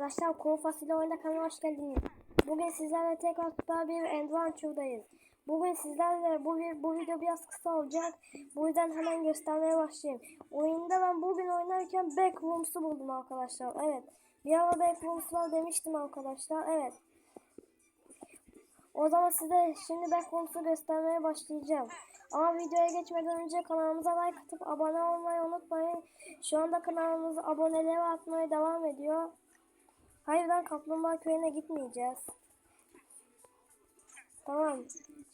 arkadaşlar. Kuru Fasulye Oyunda kanalına hoş geldiniz. Bugün sizlerle tekrar süper bir Adventure'dayız. Bugün sizlerle bu, bu video biraz kısa olacak. Bu yüzden hemen göstermeye başlayayım. Oyunda ben bugün oynarken Backrooms'u buldum arkadaşlar. Evet. Bir ara Backrooms var demiştim arkadaşlar. Evet. O zaman size şimdi Backrooms'u göstermeye başlayacağım. Ama videoya geçmeden önce kanalımıza like atıp abone olmayı unutmayın. Şu anda kanalımız aboneleri artmaya devam ediyor. Hayırdan Kaplumbağa Köyü'ne gitmeyeceğiz. Tamam.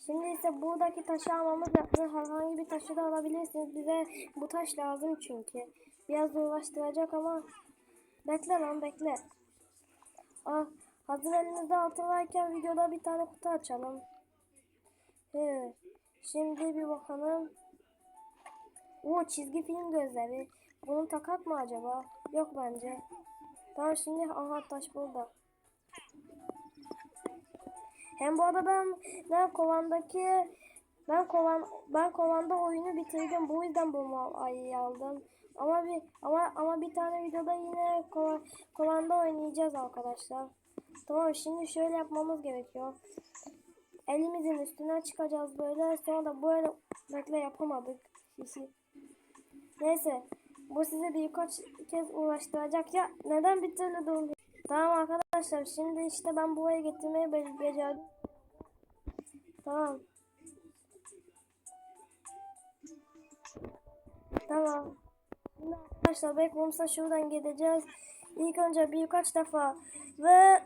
Şimdi ise buradaki taşı almamız lazım. Herhangi bir taşı da alabilirsiniz. Bize bu taş lazım çünkü. Biraz uğraştıracak ama bekle lan bekle. Ah, hazır elinizde altın varken videoda bir tane kutu açalım. He. Şimdi bir bakalım. Oo çizgi film gözleri. Bunu takak mı acaba? Yok bence. Tamam şimdi aha taş burada. Hem bu arada ben ben kovandaki ben kovan ben kovanda oyunu bitirdim. Bu yüzden bu ayı aldım. Ama bir ama ama bir tane videoda yine kova, kovanda oynayacağız arkadaşlar. Tamam şimdi şöyle yapmamız gerekiyor. Elimizin üstüne çıkacağız böyle. Sonra da böyle bekle yapamadık. Neyse. Bu sizi birkaç kez uğraştıracak. Ya neden bir türlü durmuyor? Tamam arkadaşlar. Şimdi işte ben buraya getirmeyi be- becerdim. Tamam. Tamam. Şimdi arkadaşlar Backrooms'a şuradan gideceğiz. İlk önce birkaç defa ve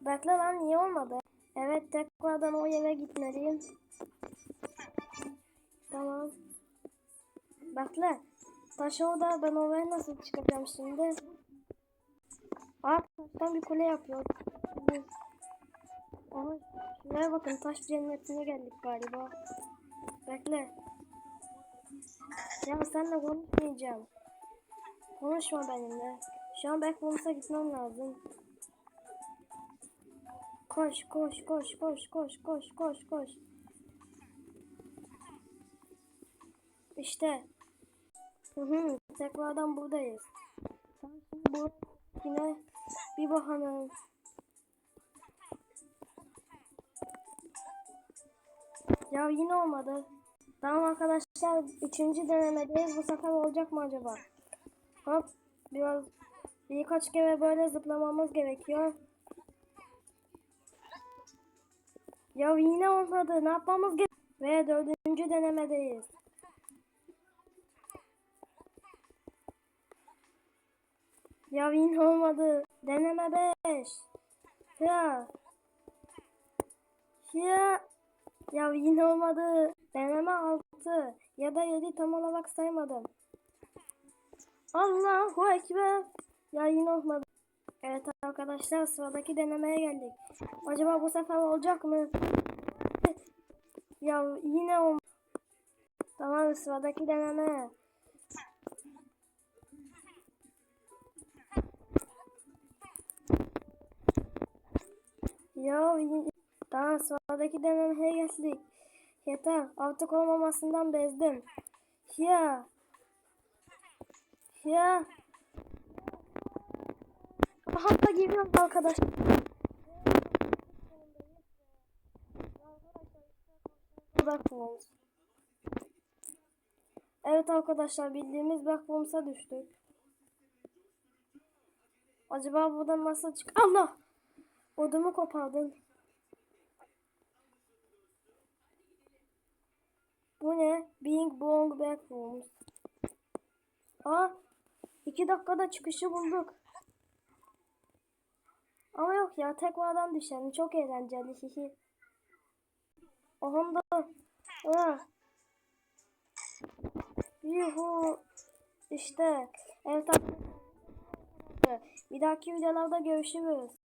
bekle lan niye olmadı? Evet tekrardan o yere gitmeliyim. Tamam. Bekle. Taş orada ben oraya nasıl çıkacağım şimdi? Aa taştan bir kule yapıyor. Aha şuraya bakın taş cennetine geldik galiba. Bekle. Ya senle konuşmayacağım. Konuşma benimle. Şu an Backrooms'a gitmem lazım. Koş koş koş koş koş koş koş koş. İşte. Hı hı, tekrardan buradayız. Bu yine bir bakalım. Ya yine olmadı. Tamam arkadaşlar üçüncü denemedeyiz. Bu sefer olacak mı acaba? Hop biraz birkaç kere böyle zıplamamız gerekiyor. Ya yine olmadı. Ne yapmamız gerek? Ve dördüncü denemedeyiz. Ya yine olmadı. Deneme 5. Ya. Ya. Ya yine olmadı. Deneme 6 ya da 7 tam olarak saymadım. Allahu Ekber. Ya yine olmadı. Evet arkadaşlar sıradaki denemeye geldik. Acaba bu sefer olacak mı? Ya yine olmadı. Tamam sıradaki deneme. Ya daha sıradaki denemeye geldik. Yeter artık olmamasından bezdim. Ya. Ya. Aha da geliyorum arkadaş. Backbone. Evet arkadaşlar bildiğimiz Backbone'a düştük. Acaba buradan nasıl çık? Allah! Ödümü kopardın. Bu ne? Bing Bong Backrooms. Aa! iki dakikada çıkışı bulduk. Ama yok ya tekrardan düşelim. Çok eğlenceli. Hihi. Aha da. Aa. Yuhu. İşte. Evet arkadaşlar. Bir dahaki videolarda görüşürüz.